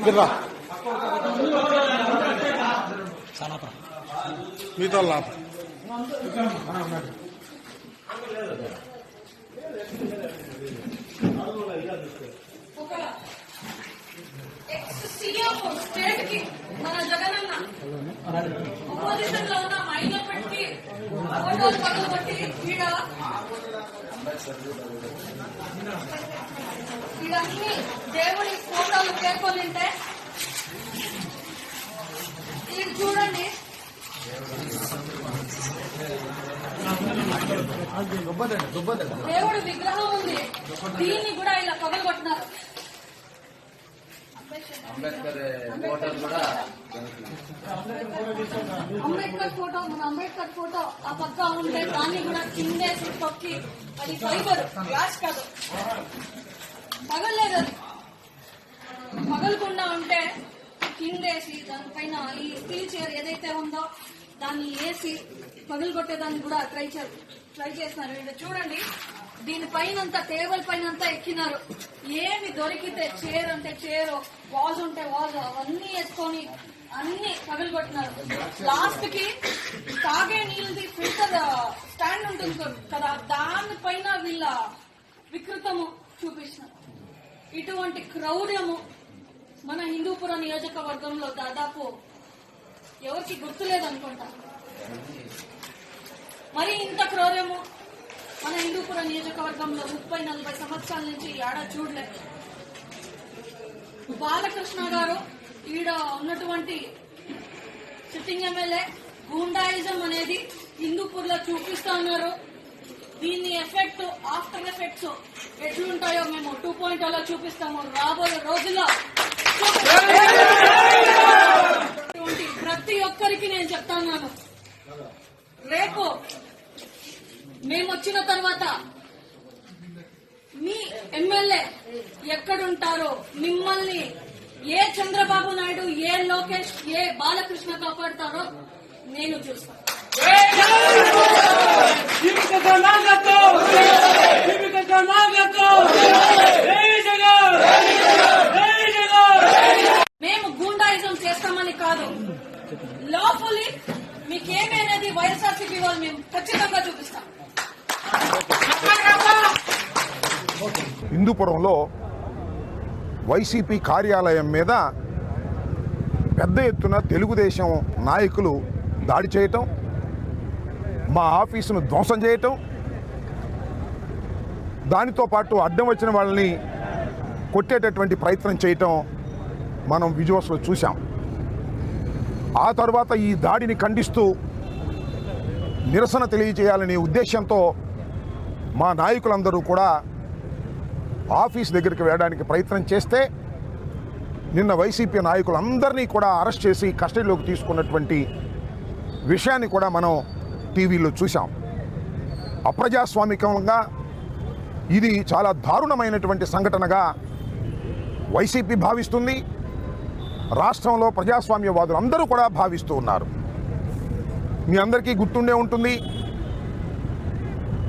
గిర్రా మీతో లాభ ఒక ఎక్స్ సీఎం స్టేట్ కి మన జగనన్న అపోజిషన్ లో ఉన్న ఇవన్నీ దేవుడి ఫోటోలు పేర్కొనింటే ఇది చూడండి దేవుడు విగ్రహం ఉంది. దీన్ని కూడా ఇలా పగలు కొట్టినారు అంబేద్కర్ ఫోటోలు కూడా అంబేద్కర్ ఫోటో మన అంబేద్కర్ ఫోటో ఆ పక్క ఉంటే దాన్ని కూడా కిందేసి తొక్కి అది ఫైబర్ గ్లాస్ కాదు. పగలలేదు అది. పగలకుండా ఉంటే కిందేసి దానిపైన ఈ స్టీల్ చైర్ ఏదైతే ఉందో దాన్ని వేసి పగలు కొట్టేదాన్ని కూడా ట్రై చే ట్రై చేస్తున్నారు. వీళ్ళు చూడండి. దీనిపైనంతా టేబుల్ పైన అంతా ఎక్కినారు. ఏమి దొరికితే చైర్ అంటే చైర్ వాజ్ ఉంటే వాజ్ అవన్నీ వేసుకొని అన్ని పగలగొట్టినారు లాస్ట్కి తాగే నీళ్ళది ఫిల్టర్ స్టాండ్ ఉంటుంది కదా దానిపైన వీళ్ళ వికృతము చూపించినారు ఇటువంటి క్రౌర్యము మన హిందూపురం నియోజకవర్గంలో దాదాపు ఎవరికి గుర్తులేదనుకుంటా. మరి ఇంత క్రౌర్యము మన హిందూపురం నియోజకవర్గంలో ముప్పై నలభై సంవత్సరాల నుంచి ఏడా చూడలే. బాలకృష్ణ గారు ఈడ ఉన్నటువంటి సిట్టింగ్ ఎమ్మెల్యే గూండాయిజం అనేది హిందూపూర్లో చూపిస్తా ఉన్నారు. దీని ఎఫెక్ట్ ఆఫ్టర్ ఎఫెక్ట్స్ ఎట్లుంటాయో మేము టూ పాయింట్లో చూపిస్తాము. రాబోయే రోజుల్లో ప్రతి ఒక్కరికి నేను చెప్తాను రేపు మేము వచ్చిన తర్వాత మీ ఎమ్మెల్యే ఎక్కడుంటారో మిమ్మల్ని ఏ చంద్రబాబు నాయుడు ఏ లోకేష్ ఏ బాలకృష్ణ కాపాడతారో నేను చూస్తాను. మేము గూండాయిజం చేస్తామని కాదు. లోపలి మీకేమైనది అనేది వైఎస్ఆర్సీపీ వాళ్ళు మేము ఖచ్చితంగా చూపిస్తాం హిందూపురంలో వైసీపీ కార్యాలయం మీద పెద్ద ఎత్తున తెలుగుదేశం నాయకులు దాడి చేయటం మా ఆఫీసును ధ్వంసం చేయటం దానితో పాటు అడ్డం వచ్చిన వాళ్ళని కొట్టేటటువంటి ప్రయత్నం చేయటం మనం విజువల్స్లో చూసాం ఆ తర్వాత ఈ దాడిని ఖండిస్తూ నిరసన తెలియజేయాలనే ఉద్దేశంతో మా నాయకులందరూ కూడా ఆఫీస్ దగ్గరికి వెళ్ళడానికి ప్రయత్నం చేస్తే నిన్న వైసీపీ నాయకులందరినీ కూడా అరెస్ట్ చేసి కస్టడీలోకి తీసుకున్నటువంటి విషయాన్ని కూడా మనం టీవీలో చూసాం అప్రజాస్వామికంగా ఇది చాలా దారుణమైనటువంటి సంఘటనగా వైసీపీ భావిస్తుంది. రాష్ట్రంలో ప్రజాస్వామ్యవాదులు అందరూ కూడా భావిస్తూ ఉన్నారు. మీ అందరికీ గుర్తుండే ఉంటుంది.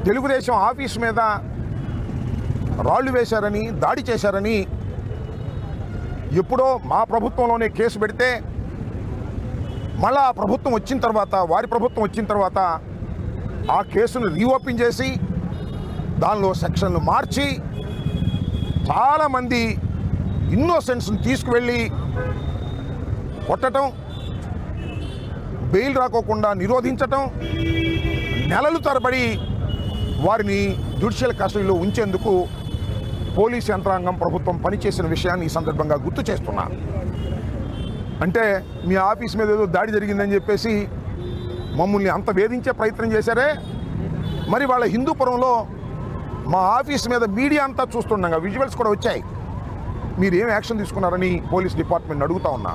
తెలుగుదేశం ఆఫీస్ మీద రాళ్ళు వేశారని దాడి చేశారని ఎప్పుడో మా ప్రభుత్వంలోనే కేసు పెడితే మళ్ళా ఆ ప్రభుత్వం వచ్చిన తర్వాత వారి ప్రభుత్వం వచ్చిన తర్వాత ఆ కేసును రీఓపెన్ చేసి దానిలో సెక్షన్లు మార్చి చాలామంది ఇన్నోసెన్స్ని తీసుకువెళ్ళి కొట్టడం బెయిల్ రాకోకుండా నిరోధించటం నెలలు తరబడి వారిని జ్యుడిషియల్ కస్టడీలో ఉంచేందుకు పోలీస్ యంత్రాంగం ప్రభుత్వం పనిచేసిన విషయాన్ని ఈ సందర్భంగా గుర్తు చేస్తున్నా. అంటే మీ ఆఫీస్ మీద ఏదో దాడి జరిగిందని చెప్పేసి మమ్మల్ని అంత వేధించే ప్రయత్నం చేశారే. మరి వాళ్ళ హిందూపురంలో మా ఆఫీస్ మీద మీడియా అంతా చూస్తుండగా విజువల్స్ కూడా వచ్చాయి. మీరు ఏం యాక్షన్ తీసుకున్నారని పోలీస్ డిపార్ట్మెంట్ అడుగుతా ఉన్నా.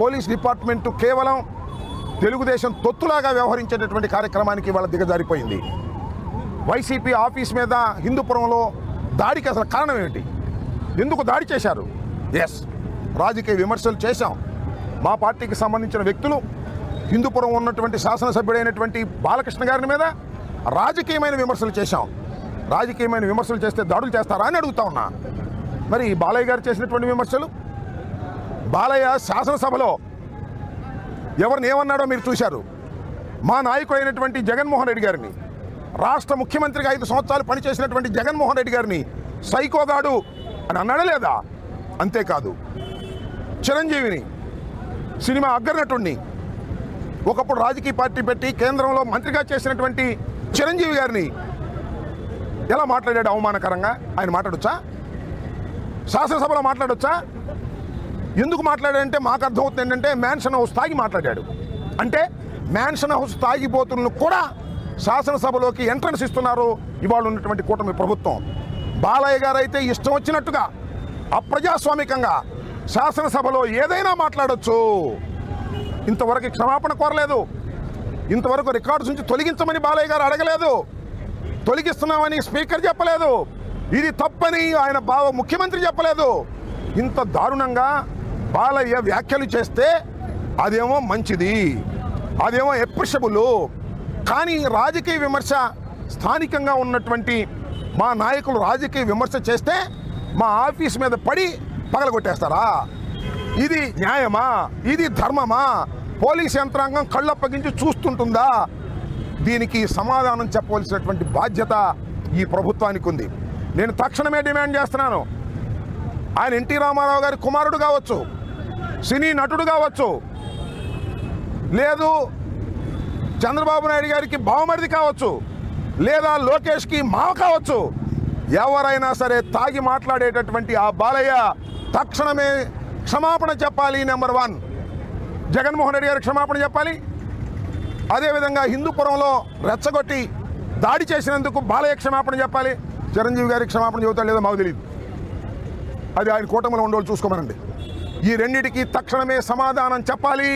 పోలీస్ డిపార్ట్మెంట్ కేవలం తెలుగుదేశం తొత్తులాగా వ్యవహరించేటటువంటి కార్యక్రమానికి వాళ్ళ దిగజారిపోయింది. వైసీపీ ఆఫీస్ మీద హిందూపురంలో దాడికి అసలు కారణం ఏమిటి? ఎందుకు దాడి చేశారు? ఎస్ రాజకీయ విమర్శలు చేశాం. మా పార్టీకి సంబంధించిన వ్యక్తులు హిందూపురం ఉన్నటువంటి శాసనసభ్యుడైనటువంటి బాలకృష్ణ గారి మీద రాజకీయమైన విమర్శలు చేశాం. రాజకీయమైన విమర్శలు చేస్తే దాడులు చేస్తారా అని అడుగుతా ఉన్నా. మరి బాలయ్య గారు చేసినటువంటి విమర్శలు? బాలయ్య శాసనసభలో ఎవరిని ఏమన్నాడో మీరు చూశారు. మా నాయకుడైనటువంటి జగన్మోహన్ రెడ్డి గారిని. రాష్ట్ర ముఖ్యమంత్రిగా ఐదు సంవత్సరాలు పనిచేసినటువంటి జగన్మోహన్ రెడ్డి గారిని సైకోగాడు అని అన్నాడా లేదా? అంతేకాదు. చిరంజీవిని సినిమా అగ్రనటుణ్ణి ఒకప్పుడు రాజకీయ పార్టీ పెట్టి కేంద్రంలో మంత్రిగా చేసినటువంటి చిరంజీవి గారిని ఎలా మాట్లాడాడు అవమానకరంగా? ఆయన మాట్లాడొచ్చా? శాసనసభలో మాట్లాడొచ్చా? ఎందుకు మాట్లాడాడంటే మాకు అర్థమవుతుంది ఏంటంటే మ్యాన్షన్ హౌస్ తాగి మాట్లాడాడు. అంటే మ్యాన్షన్ హౌస్ తాగిపోతులను కూడా శాసనసభలోకి ఎంట్రన్స్ ఇస్తున్నారు. ఇవాళ ఉన్నటువంటి కూటమి ప్రభుత్వం. బాలయ్య గారు అయితే ఇష్టం వచ్చినట్టుగా అప్రజాస్వామికంగా శాసనసభలో ఏదైనా మాట్లాడచ్చు. ఇంతవరకు క్షమాపణ కోరలేదు. ఇంతవరకు రికార్డ్స్ నుంచి తొలగించమని బాలయ్య గారు అడగలేదు. తొలగిస్తున్నామని స్పీకర్ చెప్పలేదు. ఇది తప్పని ఆయన బావ ముఖ్యమంత్రి చెప్పలేదు. ఇంత దారుణంగా బాలయ్య వ్యాఖ్యలు చేస్తే అదేమో మంచిది. అదేమో ఎప్రిషబుల్. కానీ రాజకీయ విమర్శ స్థానికంగా ఉన్నటువంటి మా నాయకులు రాజకీయ విమర్శ చేస్తే మా ఆఫీస్ మీద పడి పగలగొట్టేస్తారా? ఇది న్యాయమా? ఇది ధర్మమా? పోలీస్ యంత్రాంగం కళ్ళప్పగించి చూస్తుంటుందా? దీనికి సమాధానం చెప్పవలసినటువంటి బాధ్యత ఈ ప్రభుత్వానికి ఉంది. నేను తక్షణమే డిమాండ్ చేస్తున్నాను. ఆయన ఎన్టీ రామారావు గారి కుమారుడు కావచ్చు సినీ నటుడు కావచ్చు లేదు చంద్రబాబు నాయుడు గారికి బావమరిది కావచ్చు లేదా లోకేష్కి మావ కావచ్చు ఎవరైనా సరే తాగి మాట్లాడేటటువంటి ఆ బాలయ్య తక్షణమే క్షమాపణ చెప్పాలి నెంబర్ వన్. జగన్మోహన్ రెడ్డి గారు క్షమాపణ చెప్పాలి. అదేవిధంగా హిందూపురంలో రెచ్చగొట్టి దాడి చేసినందుకు బాలయ్య క్షమాపణ చెప్పాలి. చిరంజీవి గారికి క్షమాపణ చెబుతాడు లేదో మాకు తెలియదు అది ఆయన కూటమిలో ఉండేవాళ్ళు చూసుకోమనండి. ఈ రెండింటికి తక్షణమే సమాధానం చెప్పాలి.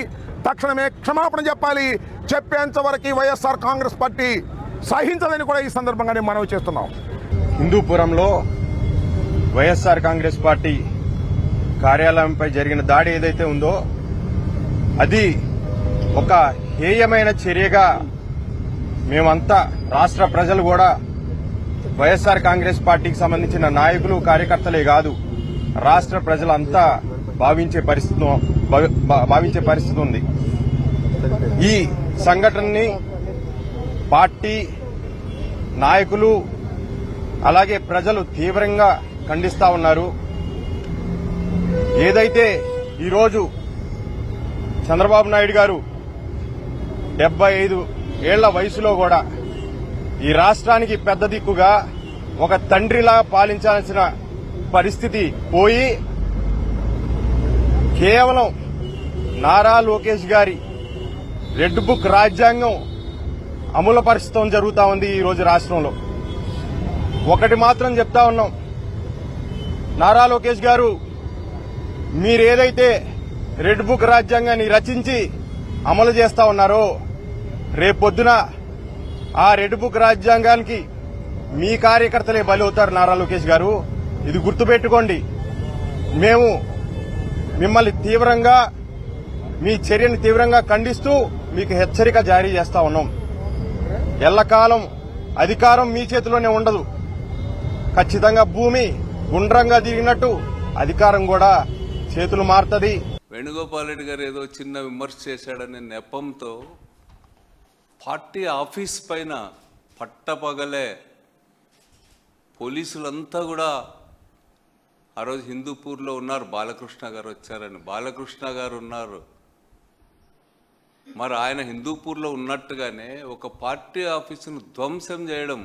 తక్షణమే క్షమాపణ చెప్పాలి. చెప్పేంతవరకు వైఎస్ఆర్ కాంగ్రెస్ పార్టీ సహించదని కూడా ఈ సందర్భంగా నేను మనవి చేస్తున్నాం. హిందూపురంలో వైఎస్ఆర్ కాంగ్రెస్ పార్టీ కార్యాలయంపై జరిగిన దాడి ఏదైతే ఉందో అది ఒక హేయమైన చర్యగా మేమంతా రాష్ట్ర ప్రజలు కూడా వైఎస్ఆర్ కాంగ్రెస్ పార్టీకి సంబంధించిన నాయకులు కార్యకర్తలే కాదు రాష్ట్ర ప్రజలంతా భావించే పరిస్థితి భా- భావించే పరిస్థితి ఉంది. ఈ సంఘటనని పార్టీ నాయకులు అలాగే ప్రజలు తీవ్రంగా ఖండిస్తా ఉన్నారు. ఏదైతే ఈరోజు చంద్రబాబు నాయుడు గారు డెబ్బై ఐదు ఏళ్ళ వయసులో కూడా ఈ రాష్ట్రానికి పెద్ద దిక్కుగా ఒక తండ్రిలా పాలించాల్సిన పరిస్థితి పోయి కేవలం నారా లోకేష్ గారి రెడ్ బుక్ రాజ్యాంగం అమలుపరచడం జరుగుతా ఉంది ఈ రోజు రాష్ట్రంలో. ఒకటి మాత్రం చెప్తా ఉన్నాం. నారా లోకేష్ గారు మీరేదైతే రెడ్ బుక్ రాజ్యాంగాన్ని రచించి అమలు చేస్తా ఉన్నారో రేపొద్దున ఆ రెడ్ బుక్ రాజ్యాంగానికి మీ కార్యకర్తలే బలి అవుతారు నారా లోకేష్ గారు. ఇది గుర్తుపెట్టుకోండి. మేము మిమ్మల్ని తీవ్రంగా మీ చర్యను తీవ్రంగా ఖండిస్తూ మీకు హెచ్చరిక జారీ చేస్తా ఉన్నాం. ఎల్లకాలం అధికారం మీ చేతిలోనే ఉండదు. ఖచ్చితంగా భూమి గుండ్రంగా తిరిగినట్టు అధికారం కూడా చేతులు మారుతుంది. వేణుగోపాల్ రెడ్డి గారు ఏదో చిన్న విమర్శ చేశాడనే నెపంతో పార్టీ ఆఫీస్ పైన పట్టపగలే పోలీసులంతా కూడా ఆ రోజు హిందూపూర్లో ఉన్నారు. బాలకృష్ణ గారు వచ్చారని. బాలకృష్ణ గారు ఉన్నారు. మరి ఆయన హిందూపూర్లో ఉన్నట్టుగానే ఒక పార్టీ ఆఫీసును ధ్వంసం చేయడం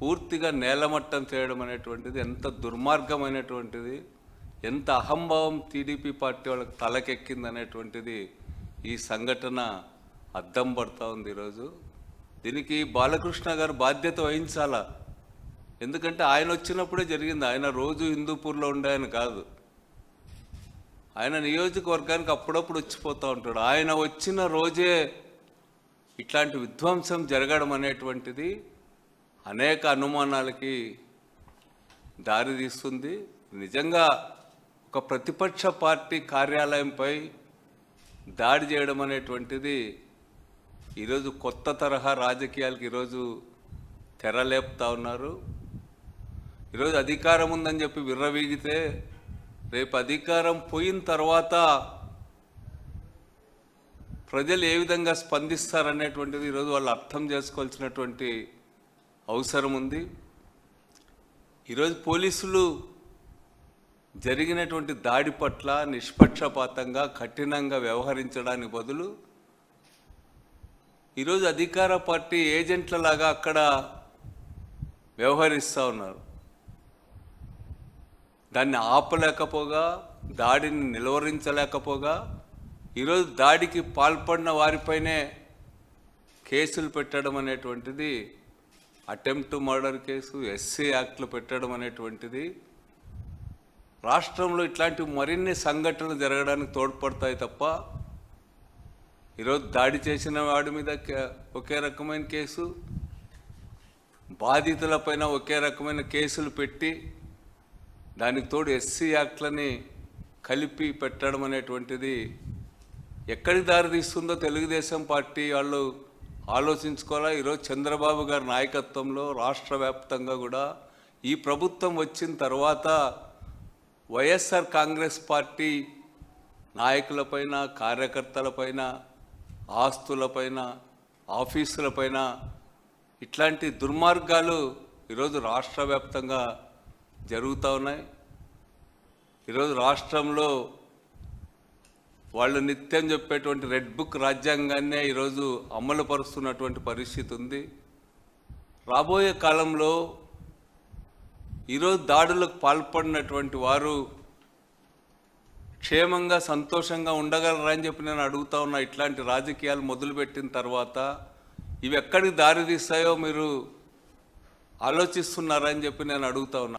పూర్తిగా నేలమట్టం చేయడం అనేటువంటిది ఎంత దుర్మార్గమైనటువంటిది ఎంత అహంభావం టీడీపీ పార్టీ వాళ్ళకి తలకెక్కింది అనేటువంటిది ఈ సంఘటన అద్దం పడతా ఉంది ఈరోజు. దీనికి బాలకృష్ణ గారు బాధ్యత వహించాలా? ఎందుకంటే ఆయన వచ్చినప్పుడే జరిగింది. ఆయన రోజు హిందూపూర్లో ఉండే ఆయన కాదు. ఆయన నియోజకవర్గానికి అప్పుడప్పుడు వచ్చిపోతూ ఉంటాడు. ఆయన వచ్చిన రోజే ఇట్లాంటి విధ్వంసం జరగడం అనేటువంటిది అనేక అనుమానాలకి దారి తీస్తుంది. నిజంగా ఒక ప్రతిపక్ష పార్టీ కార్యాలయంపై దాడి చేయడం అనేటువంటిది ఈరోజు కొత్త తరహా రాజకీయాలకు ఈరోజు తెరలేపుతా ఉన్నారు. ఈరోజు అధికారం ఉందని చెప్పి విర్రవీగితే రేపు అధికారం పోయిన తర్వాత ప్రజలు ఏ విధంగా స్పందిస్తారనేటువంటిది ఈరోజు వాళ్ళు అర్థం చేసుకోవాల్సినటువంటి అవసరం ఉంది. ఈరోజు పోలీసులు జరిగినటువంటి దాడి పట్ల నిష్పక్షపాతంగా కఠినంగా వ్యవహరించడానికి బదులు ఈరోజు అధికార పార్టీ ఏజెంట్లలాగా అక్కడ వ్యవహరిస్తూ ఉన్నారు. దాన్ని ఆపలేకపోగా దాడిని నిలువరించలేకపోగా ఈరోజు దాడికి పాల్పడిన వారిపైనే కేసులు పెట్టడం అనేటువంటిది అటెంప్ట్ మర్డర్ కేసు ఎస్సీ యాక్ట్లు పెట్టడం అనేటువంటిది రాష్ట్రంలో ఇట్లాంటి మరిన్ని సంఘటనలు జరగడానికి తోడ్పడతాయి తప్ప ఈరోజు దాడి చేసిన వాడి మీద కే- ఒకే రకమైన కేసు బాధితులపైన ఒకే రకమైన కేసులు పెట్టి దానికి తోడు ఎస్సీ యాక్ట్లని కలిపి పెట్టడం అనేటువంటిది ఎక్కడికి దారి తీస్తుందో తెలుగుదేశం పార్టీ వాళ్ళు ఆలోచించుకోవాలా? ఈరోజు చంద్రబాబు గారి నాయకత్వంలో రాష్ట్ర వ్యాప్తంగా కూడా ఈ ప్రభుత్వం వచ్చిన తర్వాత వైఎస్ఆర్ కాంగ్రెస్ పార్టీ నాయకులపైన కార్యకర్తలపైన ఆస్తులపైన ఆఫీసులపైన ఇట్లాంటి దుర్మార్గాలు ఈరోజు రాష్ట్ర వ్యాప్తంగా జరుగుతూ ఉన్నాయి. ఈరోజు రాష్ట్రంలో వాళ్ళు నిత్యం చెప్పేటువంటి రెడ్ బుక్ రాజ్యాంగాన్నే ఈరోజు అమలు పరుస్తున్నటువంటి పరిస్థితి ఉంది. రాబోయే కాలంలో ఈరోజు దాడులకు పాల్పడినటువంటి వారు క్షేమంగా సంతోషంగా ఉండగలరా అని చెప్పి నేను అడుగుతా ఉన్నా. ఇట్లాంటి రాజకీయాలు మొదలుపెట్టిన తర్వాత ఇవి ఎక్కడికి దారి తీస్తాయో మీరు ఆలోచిస్తున్నారా అని చెప్పి నేను అడుగుతా ఉన్నా.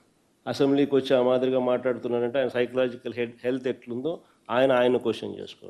అసెంబ్లీకి వచ్చి ఆ మాదిరిగా మాట్లాడుతున్నారంటే ఆయన సైకలాజికల్ హెల్త్ ఎట్లుందో ఆయన ఆయన క్వశ్చన్ చేసుకోవాలి.